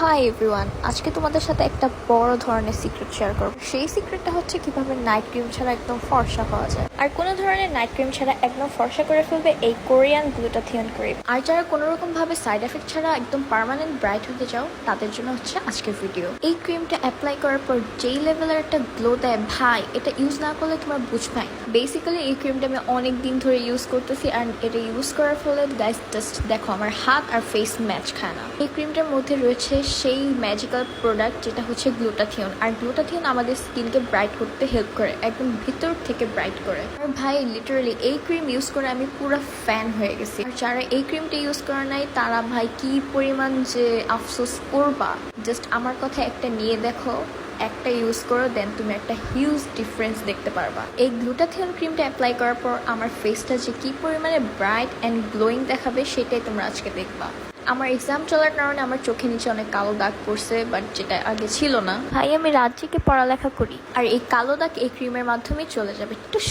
Hi everyone আজকে তোমাদের সাথে একটা বড় ধরনের সিক্রেট শেয়ার করব। সেই সিক্রেটটা হচ্ছে কীভাবে নাইট ক্রিম ছাড়া একদম ফর্সা পাওয়া যায়। আর কোনো ধরনের নাইট ক্রিম ছাড়া একদম ফর্সা করে ফেলবে এই কোরিয়ান গ্লুটাথিয়ন ক্রিম আর যারা কোনো রকম ভাবে সাইড এফেক্ট ছাড়া একদম পার্মানেন্ট ব্রাইট হতে চাও, তাদের জন্য হচ্ছে আজকের ভিডিও এই ক্রিমটা অ্যাপ্লাই করার পর যেই লেভেলের একটা গ্লো দেয়, ভাই, এটা ইউজ না করলে তোমার বুঝবাই বেসিক্যালি এই ক্রিমটা আমি অনেক দিন ধরে ইউজ করতেছি আর এটা ইউজ করার ফলে গাইস জাস্ট দেখো, আমার হাত আর ফেস ম্যাচ খায় না। এই ক্রিমটার মধ্যে রয়েছে সেই ম্যাজিক্যাল প্রোডাক্ট যেটা হচ্ছে গ্লুটাথিয়ন আর গ্লুটাথিয়ন আমাদের স্কিনকে ব্রাইট করতে হেল্প করে, একদম ভিতর থেকে ব্রাইট করে। আর ভাই লিটারালি এই ক্রিম ইউজ করে আমি পুরো ফ্যান হয়ে গেছি। আর যারা এই ক্রিমটা ইউজ করে নাই, তারা ভাই কি পরিমাণ যে আফসোস করবা। জাস্ট আমার কথা একটা নিয়ে দেখো। একটা ইউজ করো দেন তুমি একটা হিউজ ডিফারেন্স দেখতে পারবা। এই গ্লুটাথিয়ন ক্রিমটা অ্যাপ্লাই করার পর আমার ফেসটা যে কী পরিমাণে ব্রাইট অ্যান্ড গ্লোয়িং দেখাবে সেটাই তোমরা আজকে দেখবা। আমার এক্সাম চলার কারণে আমার চোখে নিচে অনেক কালো দাগ পড়ছে বাট যেটা আগে ছিল না। ভাই আমি রাত জেগে পড়ালেখা করি। আর এই কালো দাগ এই ক্রিমের মাধ্যমেই চলে যাবে। টুস!